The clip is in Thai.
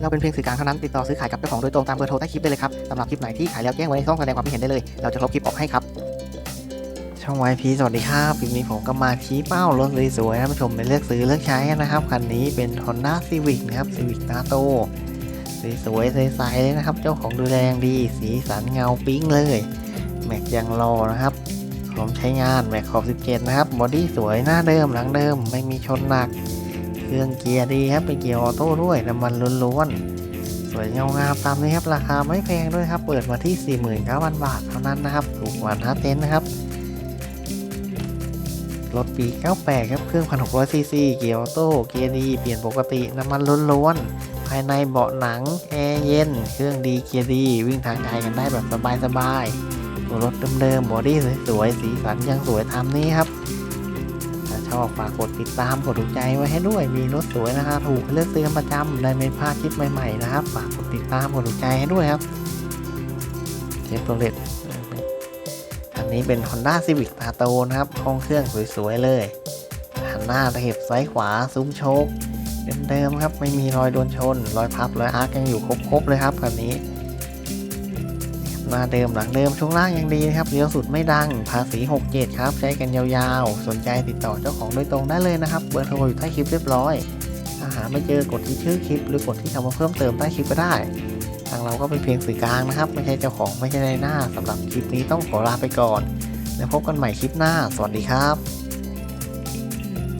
เราเป็นเพียงสื่อกลางเท่านั้นติดต่อซื้อขายกับเจ้าของโดยตรงตามเบอร์โทรใต้คลิปได้เลยครับสำหรับคลิปไหนที่ขายแล้วแจ้งไว้ในช่องแสดงความคิดเห็นได้เลย เราจะลบคลิปออกให้ครับช่อง YP สวัสดีครับคลิปนี้ผมก็มาชี้เป้ารถสวยๆนะท่านผู้ชมไปเลือกซื้อเลือกใช้นะครับคันนี้เป็น Honda Civic นะครับ Civic Nato สวยๆใสๆเลยนะครับ เจ้าของดูแลงดีสีสันเงาปิ๊งเลยแม็กยังรอนะครับพร้อมใช้งานแม็กขอบ 17 นะครับบอดี้สวยหน้าเดิมหลังเดิมไม่มีชนหนัก เครื่องเกียร์ดีครับเป็นเกียร์ออโต้ด้วยน้ำมันล้วนๆสวยเงางามตามนี้ครับราคาไม่แพงด้วยครับ เปิดมาที่ 49,000 บาทเท่านั้นนะครับถูกกว่าท้าเต็นท์นะครับรถปี 98 ครับ เครื่อง 1,600ซีซีเกียร์ออโต้ เกียร์ดี เปลี่ยนปกติ น้ำมันล้วนๆ ภายในเบาะหนัง แอร์เย็น เครื่องดี เกียร์ดี วิ่งทางไกลกันได้แบบสบายๆตัวรถเดิมๆ บอดี้สวยๆ สีสันยังสวยตามนี้ครับ ชอบฝากกดติดตามกดถูกใจไว้ให้ด้วยมีรถสวยราคาถูกเลือกซื้อนประจำได้ไม่พลาดคลิปใหม่ๆนะครับฝากกดติดตามกดถูกใจให้ด้วยครับเชฟโรเลตอันนี้เป็น Honda Civic t a t o นะครับห้องเครื่องสวยๆเลยหันหน้าตะเข็บซ้ายขวาซุ้มโชคเดิมๆครับไม่มีรอยโดนชน รอยพับรอยอาร์คยังอยู่ครบๆเลยครับคันนี้ หน้าเดิมหลังเดิมช่วงล่างยังดีนะครับเลี้ยวสุดไม่ดัง ภาษี 67 ครับ ใช้กันยาวๆ สนใจติดต่อเจ้าของโดยตรงได้เลยนะครับ เบอร์โทรอยู่ใต้คลิปเรียบร้อย ถ้าหาไม่เจอกดที่ชื่อคลิป หรือกดที่คำว่าเพิ่มเติมใต้คลิปก็ได้ ทางเราก็เป็นเพียงสื่อกลางนะครับ ไม่ใช่เจ้าของไม่ใช่ในหน้าสำหรับคลิปนี้ต้องขอลาไปก่อน แล้วพบกันใหม่คลิปหน้า สวัสดีครับ